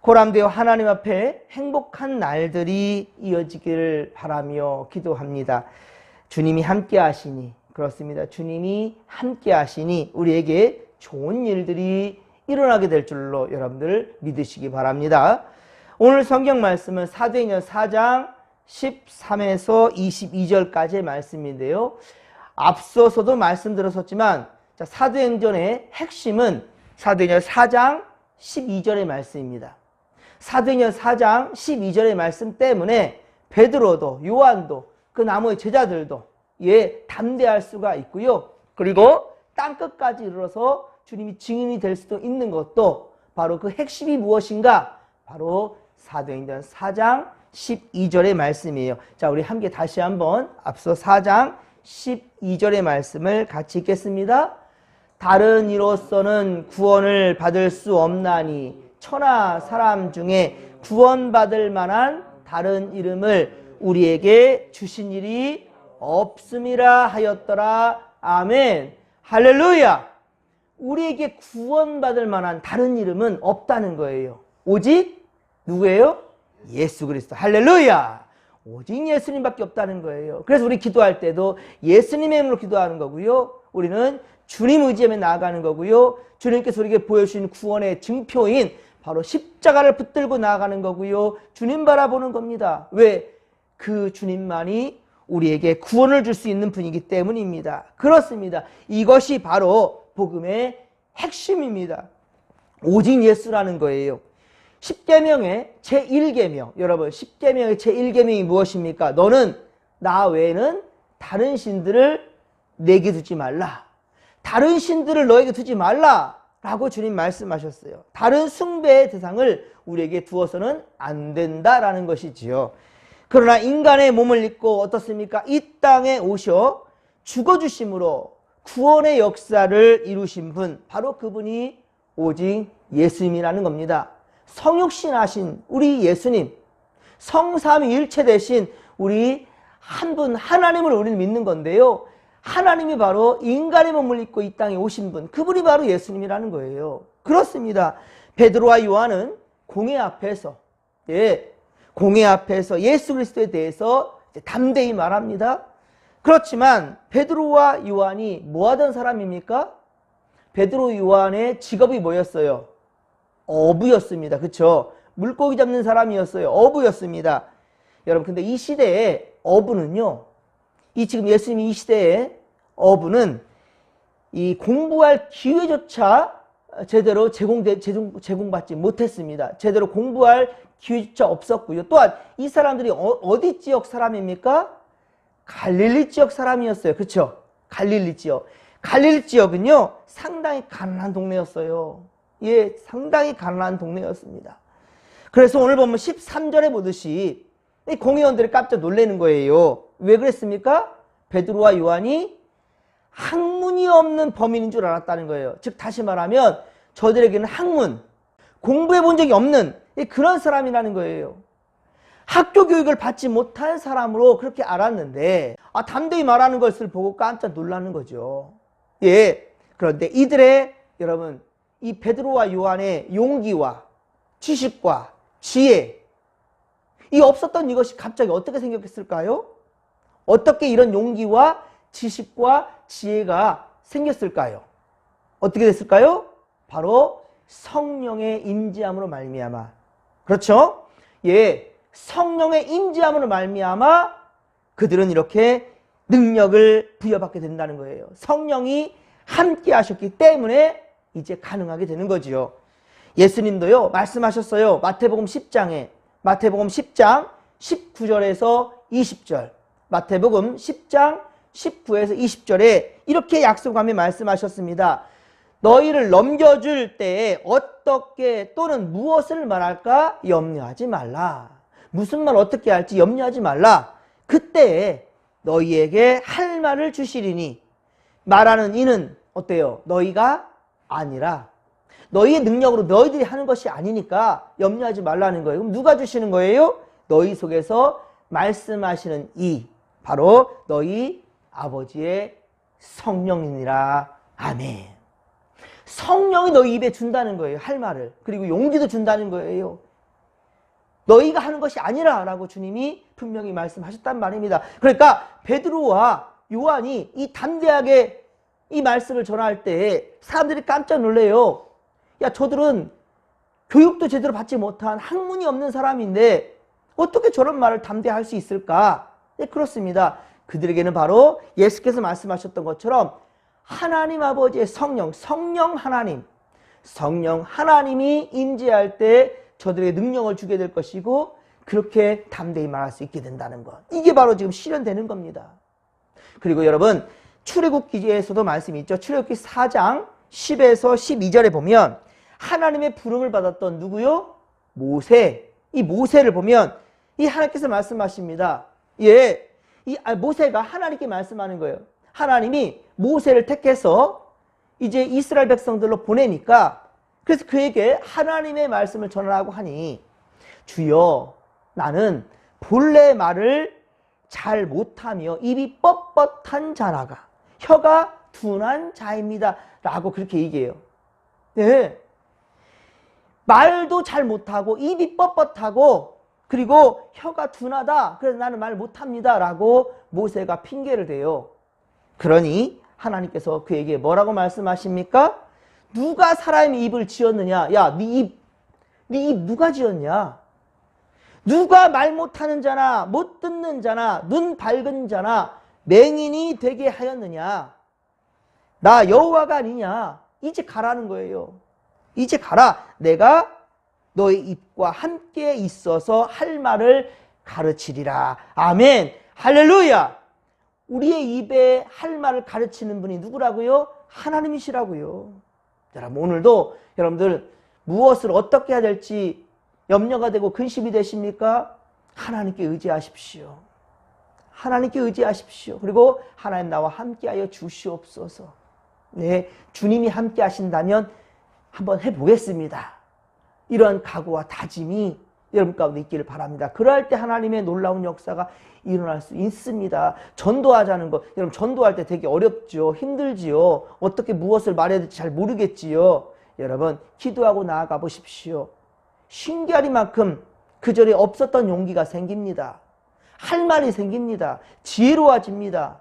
고람되어 하나님 앞에 행복한 날들이 이어지기를 바라며 기도합니다. 주님이 함께 하시니 그렇습니다. 주님이 함께 하시니 우리에게 좋은 일들이 일어나게 될 줄로 여러분들 믿으시기 바랍니다. 오늘 성경 말씀은 사도행전 4장 13에서 22절까지의 말씀인데요. 앞서서도 말씀드렸었지만 자, 사도행전의 핵심은 사도행전 4장 12절의 말씀입니다. 사도행전 4장 12절의 말씀 때문에 베드로도 요한도 그 나머지 제자들도 예 담대할 수가 있고요. 그리고 땅 끝까지 이르러서 주님이 증인이 될 수도 있는 것도 바로 그 핵심이 무엇인가? 바로 사도행전 4장 12절의 말씀이에요. 자, 우리 함께 다시 한번 앞서 4장 12절의 말씀을 같이 읽겠습니다. 다른 이로서는 구원을 받을 수 없나니 천하 사람 중에 구원받을 만한 다른 이름을 우리에게 주신 일이 없음이라 하였더라. 아멘. 할렐루야. 우리에게 구원받을 만한 다른 이름은 없다는 거예요. 오직 누구예요? 예수 그리스도. 할렐루야. 오직 예수님밖에 없다는 거예요. 그래서 우리 기도할 때도 예수님의 이름으로 기도하는 거고요. 우리는 주님 의지하며 나아가는 거고요. 주님께서 우리에게 보여주신 구원의 증표인 바로 십자가를 붙들고 나아가는 거고요. 주님 바라보는 겁니다. 왜? 그 주님만이 우리에게 구원을 줄 수 있는 분이기 때문입니다. 그렇습니다. 이것이 바로 복음의 핵심입니다. 오직 예수라는 거예요. 10계명의 제1계명. 여러분, 10계명의 제1계명이 무엇입니까? 너는 나 외에는 다른 신들을 내게 두지 말라. 다른 신들을 너에게 두지 말라. 라고 주님 말씀하셨어요. 다른 숭배의 대상을 우리에게 두어서는 안 된다라는 것이지요. 그러나 인간의 몸을 입고 어떻습니까? 이 땅에 오셔 죽어주심으로 구원의 역사를 이루신 분, 바로 그분이 오직 예수님이라는 겁니다. 성육신하신 우리 예수님, 성삼일체 되신 우리 한 분 하나님을 우리는 믿는 건데요. 하나님이 바로 인간의 몸을 입고 이 땅에 오신 분, 그분이 바로 예수님이라는 거예요. 그렇습니다. 베드로와 요한은 공회 앞에서, 예, 공회 앞에서 예수 그리스도에 대해서 담대히 말합니다. 그렇지만 베드로와 요한이 뭐 하던 사람입니까? 베드로 요한의 직업이 뭐였어요? 어부였습니다. 그쵸? 물고기 잡는 사람이었어요. 어부였습니다. 여러분, 근데 이 시대에 어부는요, 이 지금 예수님이 이 시대에 어부는 이 공부할 기회조차 제대로 제공돼, 제공, 제공받지 못했습니다. 제대로 공부할 기회조차 없었고요. 또한 이 사람들이 어, 디 지역 사람입니까? 갈릴리 지역 사람이었어요. 그렇죠? 갈릴리 지역. 갈릴리 지역은요, 상당히 가난한 동네였어요. 예, 상당히 가난한 동네였습니다. 그래서 오늘 보면 13절에 보듯이 공의원들이 깜짝 놀라는 거예요. 왜 그랬습니까? 베드로와 요한이 학문이 없는 범인인 줄 알았다는 거예요. 즉 다시 말하면 저들에게는 학문, 공부해 본 적이 없는 그런 사람이라는 거예요. 학교 교육을 받지 못한 사람으로 그렇게 알았는데 아, 담대히 말하는 것을 보고 깜짝 놀라는 거죠. 예. 그런데 이들의 여러분 이 베드로와 요한의 용기와 지식과 지혜 이 없었던 이것이 갑자기 어떻게 생겼을까요? 어떻게 이런 용기와 지식과 지혜가 생겼을까요? 어떻게 됐을까요? 바로 성령의 임재함으로 말미암아. 그렇죠? 예, 성령의 임재함으로 말미암아 그들은 이렇게 능력을 부여받게 된다는 거예요. 성령이 함께 하셨기 때문에 이제 가능하게 되는 거지요. 예수님도요, 말씀하셨어요. 마태복음 10장에, 마태복음 10장 19절에서 20절, 마태복음 10장 19에서 20절에 이렇게 약속하며 말씀하셨습니다. 너희를 넘겨줄 때에 어떻게 또는 무엇을 말할까 염려하지 말라. 무슨 말 어떻게 할지 염려하지 말라. 그때 너희에게 할 말을 주시리니 말하는 이는 어때요? 너희가 아니라 너희의 능력으로 너희들이 하는 것이 아니니까 염려하지 말라는 거예요. 그럼 누가 주시는 거예요? 너희 속에서 말씀하시는 이 바로 너희 아버지의 성령이니라. 아멘. 성령이 너희 입에 준다는 거예요. 할 말을. 그리고 용기도 준다는 거예요. 너희가 하는 것이 아니라라고 주님이 분명히 말씀하셨단 말입니다. 그러니까 베드로와 요한이 이 담대하게 이 말씀을 전할 때 사람들이 깜짝 놀래요. 야, 저들은 교육도 제대로 받지 못한 학문이 없는 사람인데 어떻게 저런 말을 담대할 수 있을까? 네, 그렇습니다. 그들에게는 바로 예수께서 말씀하셨던 것처럼 하나님 아버지의 성령, 성령 하나님, 성령 하나님이 임재할 때 저들에게 능력을 주게 될 것이고 그렇게 담대히 말할 수 있게 된다는 것. 이게 바로 지금 실현되는 겁니다. 그리고 여러분 출애굽기에서도 말씀이 있죠. 출애굽기 4장 10에서 12절에 보면 하나님의 부름을 받았던 누구요? 모세. 이 모세를 보면 이 하나님께서 말씀하십니다. 예. 이 아, 모세가 하나님께 말씀하는 거예요. 하나님이 모세를 택해서 이제 이스라엘 백성들로 보내니까 그래서 그에게 하나님의 말씀을 전하라고 하니 주여 나는 본래 말을 잘 못하며 입이 뻣뻣한 자라가 혀가 둔한 자입니다. 라고 그렇게 얘기해요. 네. 말도 잘 못하고 입이 뻣뻣하고 그리고 혀가 둔하다. 그래서 나는 말 못합니다. 라고 모세가 핑계를 대요. 그러니 하나님께서 그에게 뭐라고 말씀하십니까? 누가 사람의 입을 지었느냐? 야, 네 입, 네 입 누가 지었냐? 누가 말 못하는 자나 못 듣는 자나 눈 밝은 자나 맹인이 되게 하였느냐? 나 여호와가 아니냐? 이제 가라는 거예요. 이제 가라. 내가 너의 입과 함께 있어서 할 말을 가르치리라. 아멘. 할렐루야. 우리의 입에 할 말을 가르치는 분이 누구라고요? 하나님이시라고요. 여러분 오늘도 여러분들 무엇을 어떻게 해야 될지 염려가 되고 근심이 되십니까? 하나님께 의지하십시오. 하나님께 의지하십시오. 그리고 하나님 나와 함께하여 주시옵소서. 네, 주님이 함께 하신다면 한번 해보겠습니다. 이러한 각오와 다짐이 여러분 가운데 있기를 바랍니다. 그럴 때 하나님의 놀라운 역사가 일어날 수 있습니다. 전도하자는 거, 여러분 전도할 때 되게 어렵죠. 힘들지요. 어떻게 무엇을 말해야 될지 잘 모르겠지요. 여러분 기도하고 나아가 보십시오. 신기하리만큼 그 전에 없었던 용기가 생깁니다. 할 말이 생깁니다. 지혜로워집니다.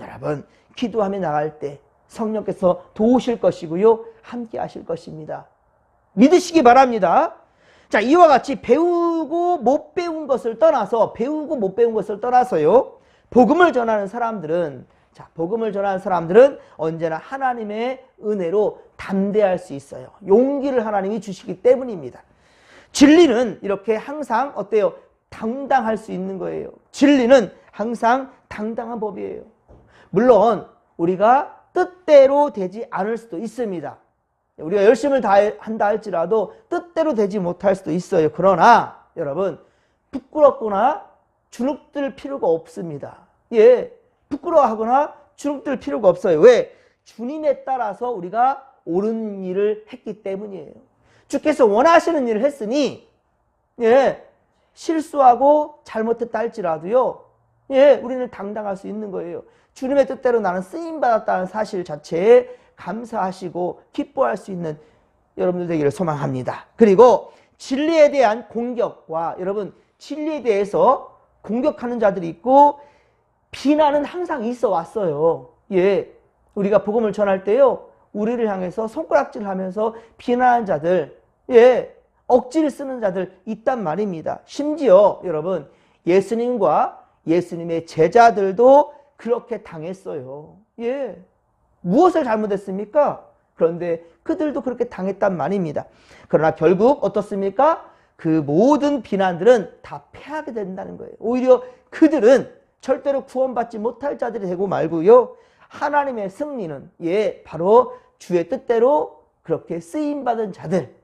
여러분 기도하며 나갈 때 성령께서 도우실 것이고요. 함께 하실 것입니다. 믿으시기 바랍니다. 자, 이와 같이 배우고 못 배운 것을 떠나서 배우고 못 배운 것을 떠나서요. 복음을 전하는 사람들은 자, 복음을 전하는 사람들은 언제나 하나님의 은혜로 담대할 수 있어요. 용기를 하나님이 주시기 때문입니다. 진리는 이렇게 항상 어때요? 당당할 수 있는 거예요. 진리는 항상 당당한 법이에요. 물론 우리가 뜻대로 되지 않을 수도 있습니다. 우리가 열심을 다 한다 할지라도 뜻대로 되지 못할 수도 있어요. 그러나 여러분 부끄럽거나 주눅들 필요가 없습니다. 예, 부끄러워하거나 주눅들 필요가 없어요. 왜? 주님에 따라서 우리가 옳은 일을 했기 때문이에요. 주께서 원하시는 일을 했으니 예, 실수하고 잘못했다 할지라도요. 예, 우리는 당당할 수 있는 거예요. 주님의 뜻대로 나는 쓰임 받았다는 사실 자체에 감사하시고 기뻐할 수 있는 여러분들 되기를 소망합니다. 그리고 진리에 대한 공격과 여러분 진리에 대해서 공격하는 자들이 있고 비난은 항상 있어 왔어요. 예. 우리가 복음을 전할 때요. 우리를 향해서 손가락질 하면서 비난하는 자들, 예. 억지를 쓰는 자들 있단 말입니다. 심지어 여러분 예수님과 예수님의 제자들도 그렇게 당했어요. 예. 무엇을 잘못했습니까? 그런데 그들도 그렇게 당했단 말입니다. 그러나 결국 어떻습니까? 그 모든 비난들은 다 패하게 된다는 거예요. 오히려 그들은 절대로 구원받지 못할 자들이 되고 말고요. 하나님의 승리는 예, 바로 주의 뜻대로 그렇게 쓰임 받은 자들,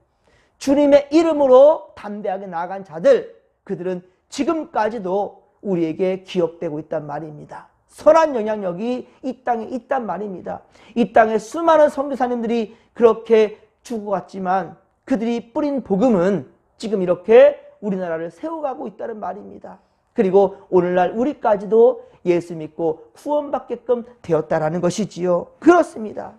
주님의 이름으로 담대하게 나간 자들, 그들은 지금까지도 우리에게 기억되고 있단 말입니다. 선한 영향력이 이 땅에 있단 말입니다. 이 땅에 수많은 선교사님들이 그렇게 죽어갔지만 그들이 뿌린 복음은 지금 이렇게 우리나라를 세워가고 있다는 말입니다. 그리고 오늘날 우리까지도 예수 믿고 구원받게끔 되었다라는 것이지요. 그렇습니다.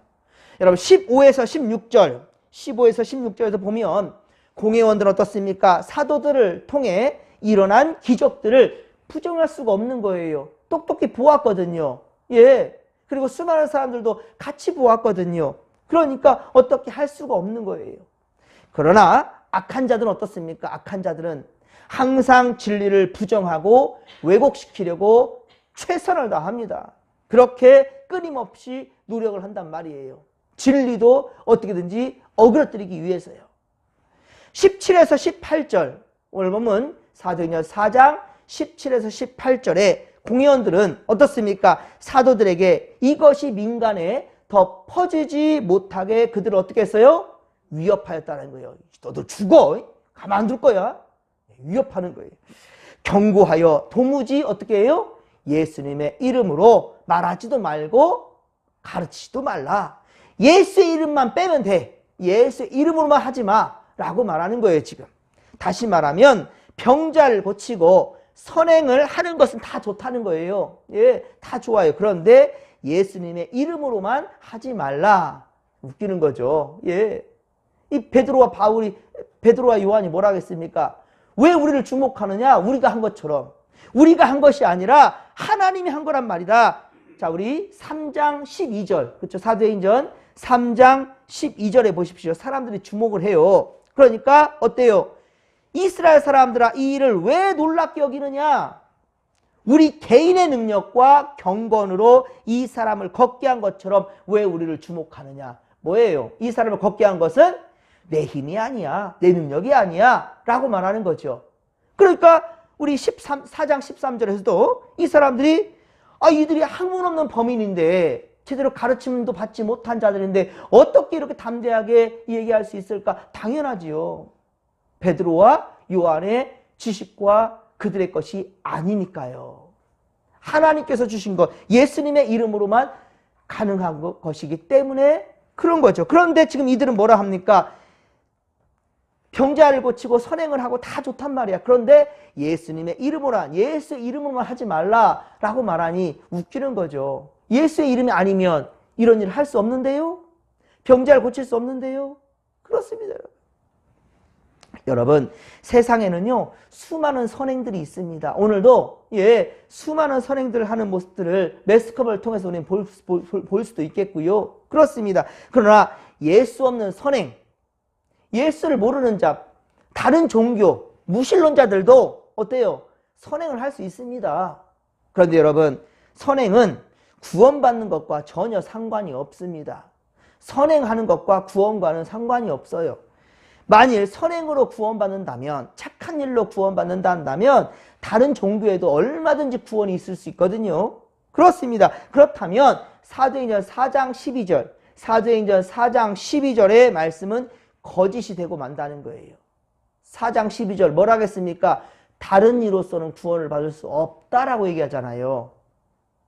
여러분 15에서 16절, 15에서 16절에서 보면 공회원들은 어떻습니까? 사도들을 통해 일어난 기적들을 부정할 수가 없는 거예요. 똑똑히 보았거든요. 예. 그리고 수많은 사람들도 같이 보았거든요. 그러니까 어떻게 할 수가 없는 거예요. 그러나 악한 자들은 어떻습니까? 악한 자들은 항상 진리를 부정하고 왜곡시키려고 최선을 다합니다. 그렇게 끊임없이 노력을 한단 말이에요. 진리도 어떻게든지 어그러뜨리기 위해서요. 17에서 18절 오늘 보면 사도행전 4장 17에서 18절에 공회원들은 어떻습니까? 사도들에게 이것이 민간에 더 퍼지지 못하게 그들을 어떻게 했어요? 위협하였다는 거예요. 너도 죽어. 가만 안둘 거야. 위협하는 거예요. 경고하여 도무지 어떻게 해요? 예수님의 이름으로 말하지도 말고 가르치지도 말라. 예수의 이름만 빼면 돼. 예수의 이름으로만 하지 마. 라고 말하는 거예요, 지금. 다시 말하면 병자를 고치고 선행을 하는 것은 다 좋다는 거예요. 예, 다 좋아요. 그런데 예수님의 이름으로만 하지 말라. 웃기는 거죠. 예. 이 베드로와 바울이 베드로와 요한이 뭐라 하겠습니까? 왜 우리를 주목하느냐? 우리가 한 것처럼. 우리가 한 것이 아니라 하나님이 한 거란 말이다. 자, 우리 3장 12절. 그렇죠? 사도행전 3장 12절에 보십시오. 사람들이 주목을 해요. 그러니까 어때요? 이스라엘 사람들아 이 일을 왜 놀랍게 여기느냐? 우리 개인의 능력과 경건으로 이 사람을 걷게 한 것처럼 왜 우리를 주목하느냐? 뭐예요? 이 사람을 걷게 한 것은 내 힘이 아니야. 내 능력이 아니야. 라고 말하는 거죠. 그러니까 우리 13, 4장 13절에서도 이 사람들이 아, 이들이 학문 없는 범인인데 제대로 가르침도 받지 못한 자들인데 어떻게 이렇게 담대하게 얘기할 수 있을까? 당연하지요. 베드로와 요한의 지식과 그들의 것이 아니니까요. 하나님께서 주신 것, 예수님의 이름으로만 가능한 것이기 때문에 그런 거죠. 그런데 지금 이들은 뭐라 합니까? 병자를 고치고 선행을 하고 다 좋단 말이야. 그런데 예수님의 이름으로 예수 이름으로만 하지 말라라고 말하니 웃기는 거죠. 예수의 이름이 아니면 이런 일을 할 수 없는데요. 병자를 고칠 수 없는데요. 그렇습니다. 세상에는요 수많은 선행들이 있습니다. 오늘도 예 수많은 선행들을 하는 모습들을 매스컴을 통해서 우리는 볼, 볼, 볼 수도 있겠고요. 그렇습니다. 그러나 예수 없는 선행 예수를 모르는 자, 다른 종교, 무신론자들도 어때요? 선행을 할 수 있습니다. 그런데 여러분, 선행은 구원받는 것과 전혀 상관이 없습니다. 선행하는 것과 구원과는 상관이 없어요. 만일 선행으로 구원받는다면, 착한 일로 구원받는다 한다면, 다른 종교에도 얼마든지 구원이 있을 수 있거든요. 그렇습니다. 그렇다면, 사도행전 4장 12절, 사도행전 4장 12절의 말씀은 거짓이 되고 만다는 거예요. 4장 12절 뭘 하겠습니까? 다른 이로서는 구원을 받을 수 없다라고 얘기하잖아요.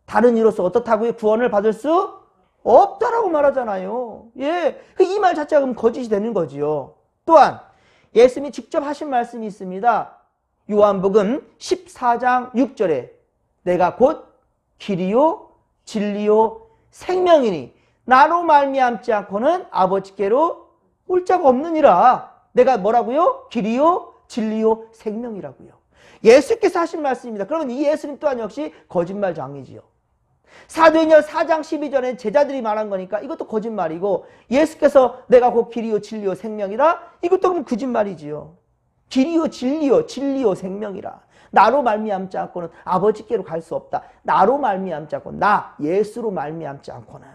다른 이로서 어떻다고요? 구원을 받을 수 없다라고 말하잖아요. 예. 그이말 자체가 그럼 거짓이 되는 거지요. 또한 예수님이 직접 하신 말씀이 있습니다. 요한복음 14장 6절에 내가 곧 길이요 진리요 생명이니 나로 말미암지 않고는 아버지께로 올 자가 없느니라. 내가 뭐라고요? 길이요, 진리요, 생명이라고요. 예수께서 하신 말씀입니다. 그러면 이 예수님 또한 역시 거짓말 장이지요. 사도행전 4장 12절에 제자들이 말한 거니까 이것도 거짓말이고 예수께서 내가 곧 길이요 진리요 생명이라 이것도 그럼 거짓말이지요. 길이요 진리요 진리요 생명이라 나로 말미암지 않고는 아버지께로 갈 수 없다. 나로 말미암지 않고 나 예수로 말미암지 않고는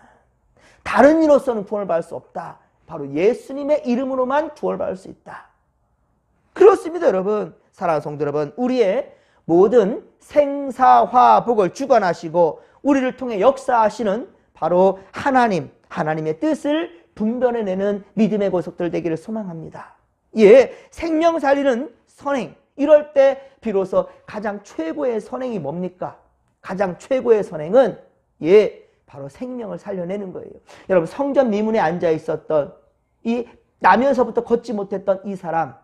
다른 이로서는 구원을 받을 수 없다. 바로 예수님의 이름으로만 구원받을 수 있다. 그렇습니다, 여러분. 사랑하는 성도 여러분, 우리의 모든 생사화복을 주관하시고 우리를 통해 역사하시는 바로 하나님, 하나님의 뜻을 분별해내는 믿음의 고속들 되기를 소망합니다. 예, 생명 살리는 선행. 이럴 때 비로소 가장 최고의 선행이 뭡니까? 가장 최고의 선행은 예, 바로 생명을 살려내는 거예요. 여러분 성전 미문에 앉아 있었던 이 나면서부터 걷지 못했던 이 사람.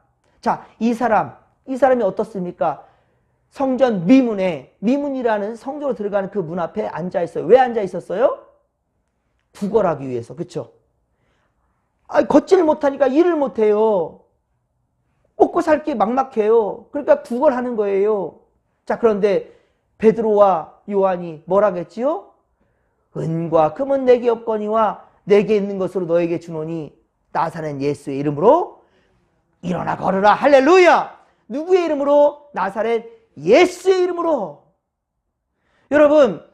자, 이 사람, 이 사람이 어떻습니까? 성전 미문에 미문이라는 성전으로 들어가는 그 문 앞에 앉아 있어요. 왜 앉아 있었어요? 구걸하기 위해서. 그렇죠? 아, 걷지를 못하니까 일을 못 해요. 먹고 살 게 막막해요. 그러니까 구걸하는 거예요. 자, 그런데 베드로와 요한이 뭐라겠지요? 은과 금은 내게 없거니와 내게 있는 것으로 너에게 주노니 나사렛 예수의 이름으로 일어나 걸으라. 할렐루야! 누구의 이름으로? 나사렛 예수의 이름으로. 여러분,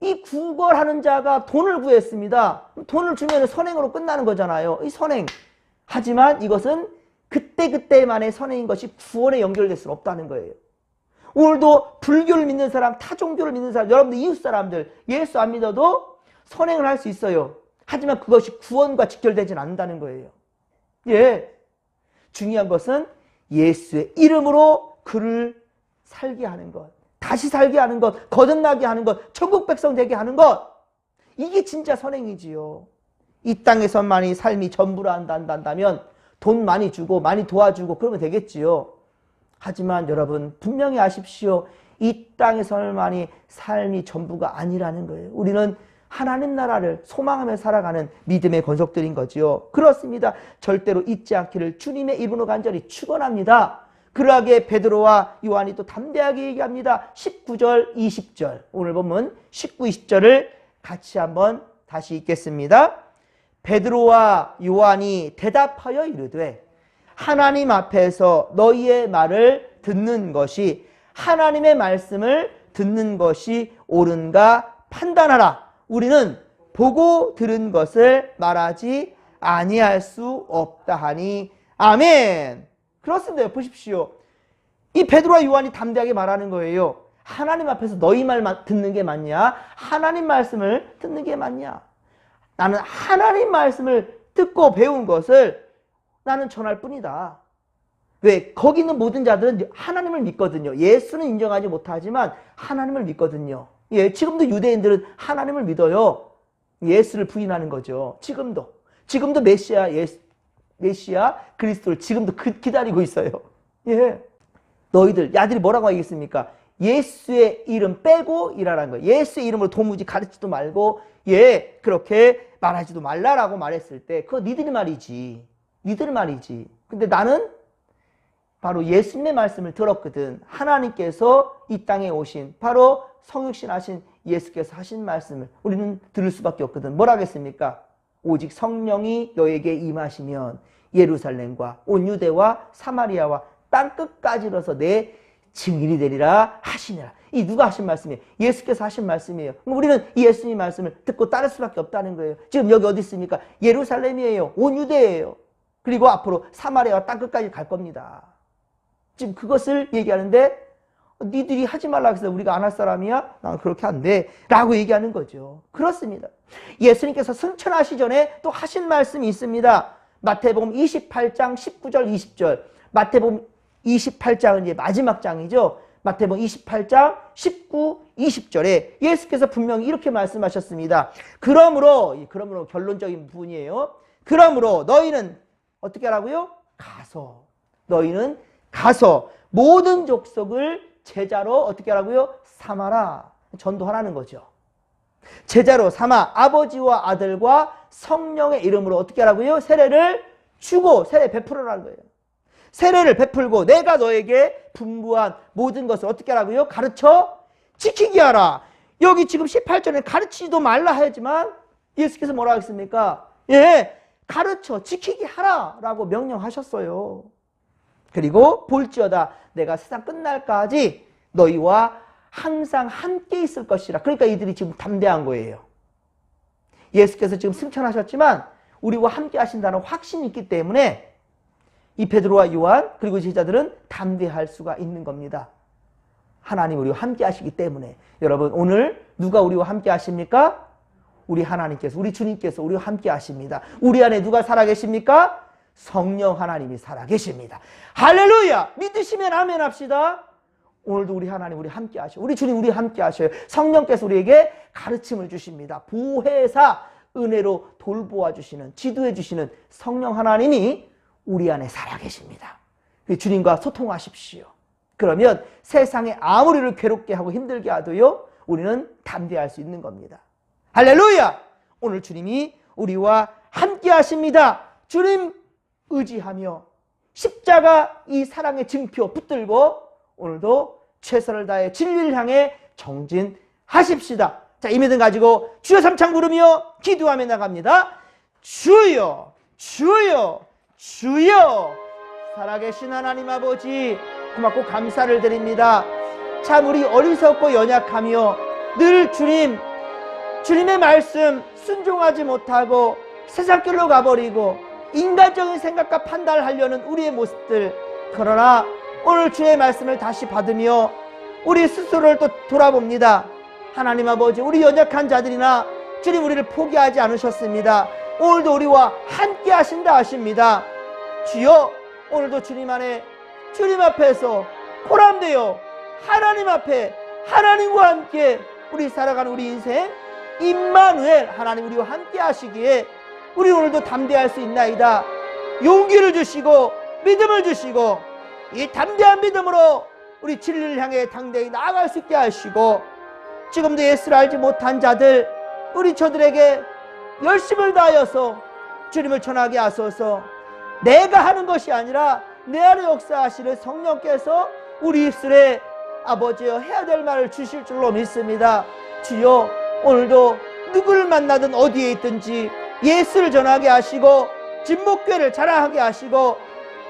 이 구걸하는 자가 돈을 구했습니다. 돈을 주면 선행으로 끝나는 거잖아요. 이 선행. 하지만 이것은 그때그때만의 선행인 것이 구원에 연결될 수는 없다는 거예요. 오늘도 불교를 믿는 사람, 타종교를 믿는 사람, 여러분들 이웃 사람들, 예수 안 믿어도 선행을 할 수 있어요. 하지만 그것이 구원과 직결되진 않는다는 거예요. 예. 중요한 것은 예수의 이름으로 그를 살게 하는 것. 다시 살게 하는 것. 거듭나게 하는 것. 천국 백성 되게 하는 것. 이게 진짜 선행이지요. 이 땅에서만이 삶이 전부라 한다면 돈 많이 주고 많이 도와주고 그러면 되겠지요. 하지만 여러분 분명히 아십시오. 이 땅에서만이 삶이 전부가 아니라는 거예요. 우리는 하나님 나라를 소망하며 살아가는 믿음의 권속들인 거지요. 그렇습니다. 절대로 잊지 않기를 주님의 이름으로 간절히 축원합니다. 그러하게 베드로와 요한이 또 담대하게 얘기합니다. 19절, 20절. 오늘 보면 19, 20절을 같이 한번 다시 읽겠습니다. 베드로와 요한이 대답하여 이르되 하나님 앞에서 너희의 말을 듣는 것이 하나님의 말씀을 듣는 것이 옳은가 판단하라. 우리는 보고 들은 것을 말하지 아니할 수 없다 하니 아멘. 그렇습니다. 보십시오. 이 베드로와 요한이 담대하게 말하는 거예요. 하나님 앞에서 너희 말 듣는 게 맞냐? 하나님 말씀을 듣는 게 맞냐? 나는 하나님 말씀을 듣고 배운 것을 나는 전할 뿐이다. 왜? 거기 있는 모든 자들은 하나님을 믿거든요. 예수는 인정하지 못하지만 하나님을 믿거든요. 예, 지금도 유대인들은 하나님을 믿어요. 예수를 부인하는 거죠. 지금도. 지금도 메시아, 예수, 메시아, 그리스도를 지금도 그, 기다리고 있어요. 예. 너희들, 야들이 뭐라고 하겠습니까? 예수의 이름 빼고 일하라는 거예요. 예수의 이름으로 도무지 가르치지도 말고, 예, 그렇게 말하지도 말라라고 말했을 때, 그거 니들이 말이지. 니들 말이지. 근데 나는 바로 예수님의 말씀을 들었거든. 하나님께서 이 땅에 오신 바로 성육신 하신 예수께서 하신 말씀을 우리는 들을 수밖에 없거든. 뭐라 하겠습니까? 오직 성령이 너에게 임하시면 예루살렘과 온 유대와 사마리아와 땅 끝까지 이뤄서 내 증인이 되리라 하시니라. 이 누가 하신 말씀이에요? 예수께서 하신 말씀이에요. 우리는 이 예수님 말씀을 듣고 따를 수밖에 없다는 거예요. 지금 여기 어디 있습니까? 예루살렘이에요. 온 유대예요. 그리고 앞으로 사마리아와 땅 끝까지 갈 겁니다. 지금 그것을 얘기하는데 니들이 하지 말라 해서 우리가 안 할 사람이야? 난 그렇게 안 돼. 라고 얘기하는 거죠. 그렇습니다. 예수님께서 승천하시 전에 또 하신 말씀이 있습니다. 마태복음 28장 19절 20절. 마태복음 28장은 이제 마지막 장이죠. 마태복음 28장 19, 20절에 예수께서 분명히 이렇게 말씀하셨습니다. 그러므로 그러므로 결론적인 부분이에요. 그러므로 너희는 어떻게 하라고요? 가서 너희는 가서 모든 족속을 제자로 어떻게 하라고요? 삼아라. 전도하라는 거죠. 제자로 삼아 아버지와 아들과 성령의 이름으로 어떻게 하라고요? 세례를 주고 세례 베풀어라는 거예요. 세례를 베풀고 내가 너에게 분부한 모든 것을 어떻게 하라고요? 가르쳐 지키게 하라. 여기 지금 18절에 가르치지도 말라 하지만 예수께서 뭐라 했습니까? 예, 가르쳐 지키게 하라라고 명령하셨어요. 그리고 볼지어다 내가 세상 끝날까지 너희와 항상 함께 있을 것이라. 그러니까 이들이 지금 담대한 거예요. 예수께서 지금 승천하셨지만 우리와 함께 하신다는 확신이 있기 때문에 이 베드로와 요한 그리고 제자들은 담대할 수가 있는 겁니다. 하나님 우리와 함께 하시기 때문에 여러분 오늘 누가 우리와 함께 하십니까? 우리 하나님께서 우리 주님께서 우리와 함께 하십니다. 우리 안에 누가 살아 계십니까? 성령 하나님이 살아 계십니다. 할렐루야! 믿으시면 아멘 합시다. 오늘도 우리 하나님 우리 함께 하셔. 우리 주님 우리 함께 하셔요. 성령께서 우리에게 가르침을 주십니다. 보혜사 은혜로 돌보아 주시는 지도해 주시는 성령 하나님이 우리 안에 살아 계십니다. 그 주님과 소통하십시오. 그러면 세상에 아무리를 괴롭게 하고 힘들게 하도요. 우리는 담대할 수 있는 겁니다. 할렐루야! 오늘 주님이 우리와 함께 하십니다. 주님 의지하며 십자가 이 사랑의 증표 붙들고 오늘도 최선을 다해 진리를 향해 정진하십시다. 자, 이 믿음 가지고 주여 삼창 부르며 기도하며 나갑니다. 주여, 주여, 주여. 살아계신 하나님 아버지, 고맙고 감사를 드립니다. 참 우리 어리석고 연약하며 늘 주님, 주님의 말씀 순종하지 못하고 세상 길로 가버리고 인간적인 생각과 판단을 하려는 우리의 모습들. 그러나 오늘 주의 말씀을 다시 받으며 우리 스스로를 또 돌아봅니다. 하나님 아버지, 우리 연약한 자들이나 주님 우리를 포기하지 않으셨습니다. 오늘도 우리와 함께 하신다 하십니다. 주여, 오늘도 주님 안에 주님 앞에서 보람되어 하나님 앞에 하나님과 함께 우리 살아가는 우리 인생 임마누엘 하나님 우리와 함께 하시기에 우리 오늘도 담대할 수 있나이다. 용기를 주시고 믿음을 주시고 이 담대한 믿음으로 우리 진리를 향해 당대히 나아갈 수 있게 하시고 지금도 예수를 알지 못한 자들 우리 저들에게 열심을 다하여서 주님을 전하게 하소서 내가 하는 것이 아니라 내 안에 역사하시는 성령께서 우리 입술에 아버지여 해야 될 말을 주실 줄로 믿습니다. 주여 오늘도 누구를 만나든 어디에 있든지 예수를 전하게 하시고 진목교회를 자랑하게 하시고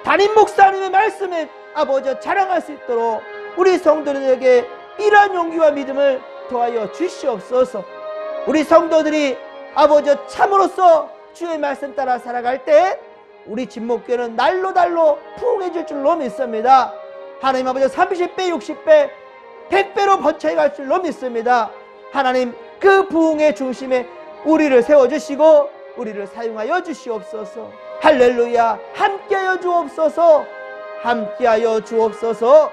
담임 목사님의 말씀에 아버지 자랑할 수 있도록 우리 성도들에게 이러한 용기와 믿음을 더하여 주시옵소서. 우리 성도들이 아버지 참으로서 주의 말씀 따라 살아갈 때 우리 진목교는 날로 날로 부흥해질 줄로 믿습니다. 하나님 아버지 30배, 60배, 100배로 번창해 갈 줄로 믿습니다. 하나님 그 부흥의 중심에 우리를 세워주시고 우리를 사용하여 주시옵소서. 할렐루야 함께하여 주옵소서. 함께하여 주옵소서.